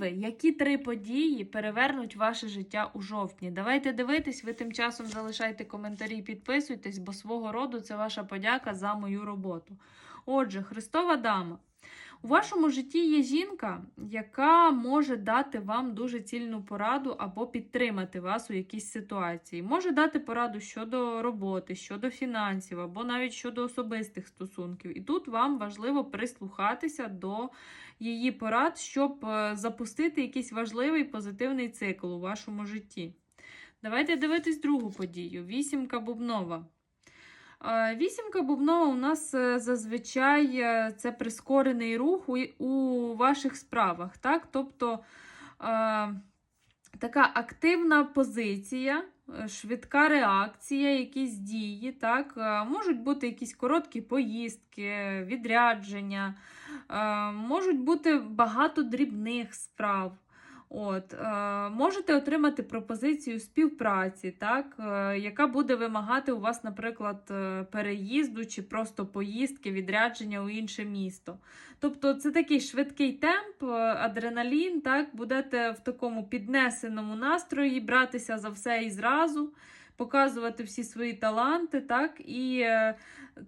ви, які три події перевернуть ваше життя у жовтні? Давайте дивитись, ви тим часом залишайте коментарі підписуйтесь, бо свого роду це ваша подяка за мою роботу. Отже, Христова Дама. У вашому житті є жінка, яка може дати вам дуже цільну пораду або підтримати вас у якійсь ситуації. Може дати пораду щодо роботи, щодо фінансів, або навіть щодо особистих стосунків. І тут вам важливо прислухатися до її порад, щоб е, запустити якийсь важливий позитивний цикл у вашому житті. Давайте дивитись другу подію: вісімка бубнова. Вісімка бубнова у нас е, зазвичай е, це прискорений рух у, ваших справах. Так? Тобто е, така активна позиція, швидка реакція, якісь дії. Так? Можуть бути якісь короткі поїздки, відрядження, можуть бути багато дрібних справ. От, е, можете отримати пропозицію співпраці, так, е, яка буде вимагати у вас, наприклад, е, переїзду чи просто поїздки, відрядження у інше місто. Тобто це такий швидкий темп, адреналін, так, будете в такому піднесеному настрої братися за все і зразу, показувати всі свої таланти, так, і е,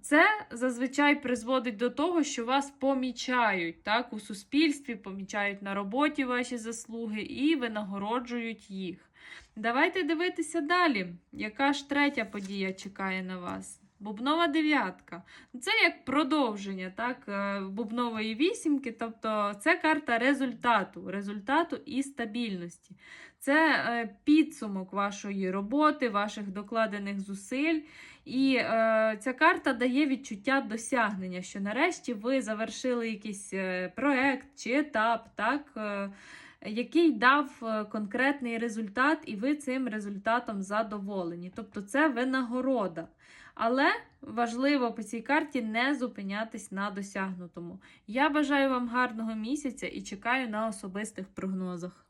це зазвичай призводить до того, що вас помічають так, у суспільстві, помічають на роботі ваші заслуги і винагороджують їх. Давайте дивитися далі. Яка ж третя подія чекає на вас? Бубнова дев'ятка. Це як продовження так, е, бубнової вісімки, тобто це карта результату, результату і стабільності. Це е, підсумок вашої роботи, ваших докладених зусиль. І е, ця карта дає відчуття досягнення, що нарешті ви завершили якийсь е, проект чи етап, так, який дав е, конкретний результат, і ви цим результатом задоволені. Тобто це винагорода. Але важливо по цій карті не зупинятись на досягнутому. Я бажаю вам гарного місяця і чекаю на особистих прогнозах.